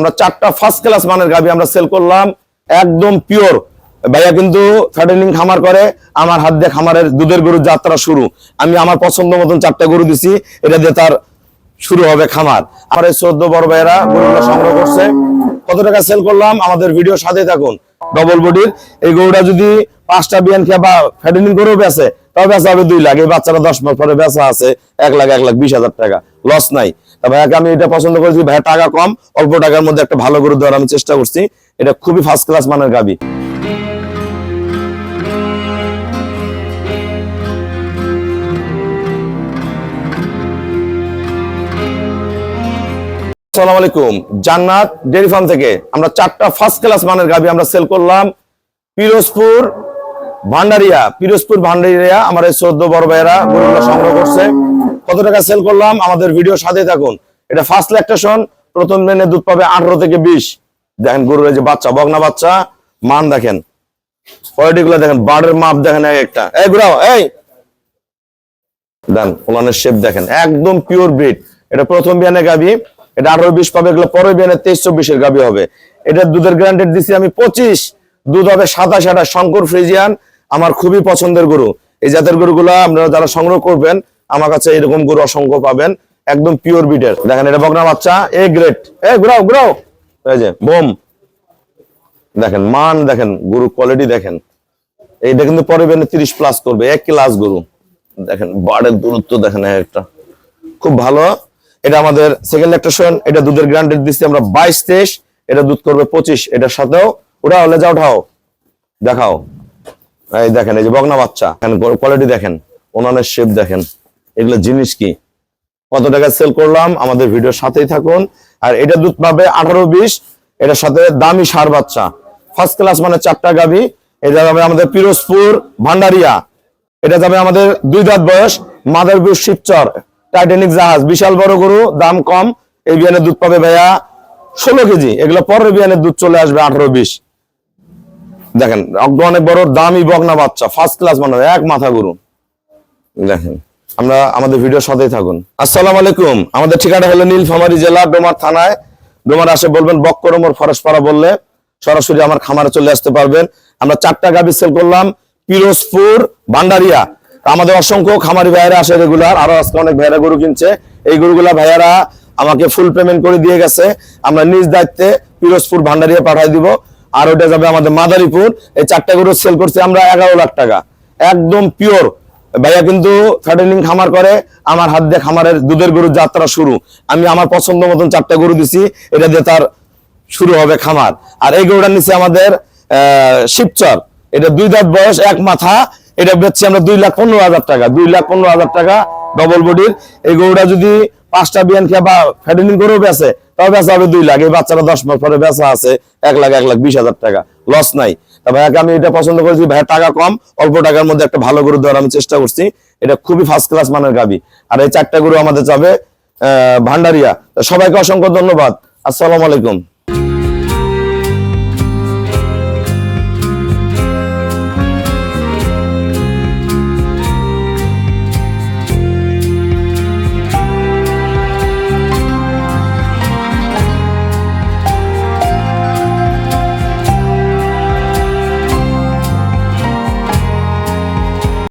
আমরা চারটা first class মানের গাবি আমরা সেল করলাম, একদম পিওর ভাইয়া কিন্তু ফ্যাটেনিং খামার করে, আমার হাত দিয়ে খামারের দুধের গরুর যাত্রা শুরু। আমি আমার পছন্দ মতন চারটা গরু দিছি, এটা দিয়ে তার শুরু হবে খামার। আমার এই চোদ্দ বড় ভাইয়েরা গরুগুলো সংগ্রহ করছে। কত টাকা সেল করলাম? আমাদের ভিডিও সাথে থাকুন। ডবল বডির এই গরুটা যদি পাঁচটা বিয়ান খেয়ে বা ফ্যাটেনিং গরু বেছে তাও বেচা হবে দুই লাখ। এই বাচ্চারা দশ মাস পরে বেচা আছে, এক লাখ এক লাখ বিশ হাজার টাকা। লস নাই। ভাইয়াকে আমি এটা পছন্দ করেছি ভাইয়া টাকা কম, অল্প টাকার মধ্যে একটা ভালো গরু দেওয়ার আমি চেষ্টা করছি। এটা খুবই ফার্স্ট ক্লাস মানের গাবি। আসসালামু আলাইকুম। জান্নাত ডেয়ারি ফার্ম থেকে আমরা চারটা ফার্স্ট ক্লাস মানের গাবি আমরা সেল করলাম। পিরোজপুর ভান্ডারিয়া পিরোজপুর ভান্ডারিয়া, আমার এই বড় ভাইয়েরা সংগ্রহ করছে। কত টাকা সেল করলাম? আমাদের ভিডিও সাথে থাকুন। এটা ফার্স্ট ল্যাকটেশন প্রথম দিনে দুধ পাবে আঠারো থেকে বিশ। দেখেন গরুর যে বাচ্চা বগনা বাচ্চা, মান দেখেন। দেখেন বার্ডের মাপ দেখেন এক একটা। এই ঘুরাও, এই। দেন, ফলানের শেপ দেখেন, একদম পিওর ব্রিড এটা প্রথম গাবি, এটা আঠারো বিশ পাবে, এগুলো পরের বিয়ানে তেইশ চব্বিশের গাবি হবে। এটা দুধের গ্যারান্টেড দিছি আমি পঁচিশ। দুধ হবে সাতাশ, আঠাশ, শঙ্কর ফ্রিজিয়ান, আমার খুবই পছন্দের গরু। এই জাতের গরুগুলো আপনারা যারা সংগ্রহ করবেন আমার কাছে এরকম গরু অসংখ্য পাবেন। একদম পিওর বিটের দেখেন, এটা বকনা বাচ্চা, এ গ্রেট এ, ঘুরাও ঘুরাও। এই যে, বোম। দেখেন, মান দেখেন গরু কোয়ালিটি দেখেন। এইটা কিন্তু পরে বেনে তিরিশ প্লাস করবে, এক ক্লাস গরু। দেখেন, বাড়ের দূরত্ব দেখেন একটা। খুব ভালো। এটা আমাদের সেকেন্ড ল্যাকটেশন এটা দুধের গ্রান্টেড দিচ্ছি আমরা বাইশ তেইশ, এটা দুধ করবে পঁচিশ, এটার সাথেও ওটা হলে যা উঠাও। দেখাও। এই দেখেন, এই যে বগনা বাচ্চা। কোয়ালিটি দেখেন, ওনানের শেপ দেখেন। এগুলো জিনিস কি? কত টাকা সেল করলাম? আমাদের ভিডিওর সাথেই থাকুন। আর এটা দুধ পাবে আঠারো বিশ। এটার সাথে দামি সার বাচ্চা। ফার্স্ট ক্লাস মানে চারটা গাভি এটা যাবে আমাদের পিরোজপুর, ভান্ডারিয়া। এটা যাবে আমাদের দুই দাঁত বয়স, মাদারপুর, শিবচর। টাইটানিক জাহাজ, বিশাল বড় গরু, দাম কম। এই বিয়ানের দুধ পাবে ভাইয়া ষোলো কেজি। এগুলো পরের বিয়ানের দুধ চলে আসবে আঠারো বিশ। দেখেন অনেক বড় দামি বগনা বাচ্চা। ফার্স্ট ক্লাস মানে এক মাথা গরু। দেখেন। আমরা আমাদের ভিডিওর সাথেই থাকুন। আসসালামু আলাইকুম। আমাদের ঠিকানা হলো নীলফামারী জেলা, ডোমার থানায়। ডোমার আসে বলবেন বক্করমর ফরেশপাড়া বললে সরাসরি আমার খামারে চলে আসতে পারবেন। আমরা চারটা গাভি সেল করলাম, পিরোজপুর ভান্ডারিয়া আমাদের অসংখ্য খামারি ভাইয়েরা আসে রেগুলার, আরও আজকে অনেক ভাইয়েরা গরু কিনছে। এই গরুগুলা ভাইয়েরা আমাকে ফুল পেমেন্ট করে দিয়ে গেছে। আমরা নিজ দায়িত্বে পিরোজপুর ভান্ডারিয়া পাঠাই দিব। আর ওটা যাবে আমাদের মাদারীপুর। এই চারটা গরু সেল করছি আমরা এগারো লাখ টাকা। একদম পিওর ভাইয়া কিন্তু ফ্যাটেনিং খামার করে, আমার হাত দিয়ে খামারের দুধের গরুর যাত্রা শুরু। আমি আমার পছন্দ মতন চারটা গরু দিছি, এটা দিয়ে তার শুরু হবে খামার। আর এই গরুটা নিচ্ছে আমাদের শিবচর। এটা দুই দাঁত বয়স, এক মাথা, এটা বেচছি আমরা দুই লাখ পনেরো হাজার টাকা। দুই লাখ পনেরো হাজার টাকা ডবল বডির এই গরুটা যদি পাঁচটা বিয়ান খেয়ে বা ফ্যাটেনিং গরু বেছে তাও বেচা হবে দুই লাখ। এই বাচ্চারা দশ মাস পরে বেচা আছে, এক লাখ এক লাখ বিশ হাজার টাকা। লস নাই। ভাইয়াকে আমি এটা পছন্দ করেছি। ভাইয়া টাকা কম, অল্প টাকার মধ্যে একটা ভালো গরু দেওয়ার আমি চেষ্টা করছি। এটা খুবই ফার্স্ট ক্লাস মানের গাবি। আর এই চারটা গরু আমাদের যাবে ভান্ডারিয়া। সবাইকে অসংখ্য ধন্যবাদ। আসসালাম আলাইকুম।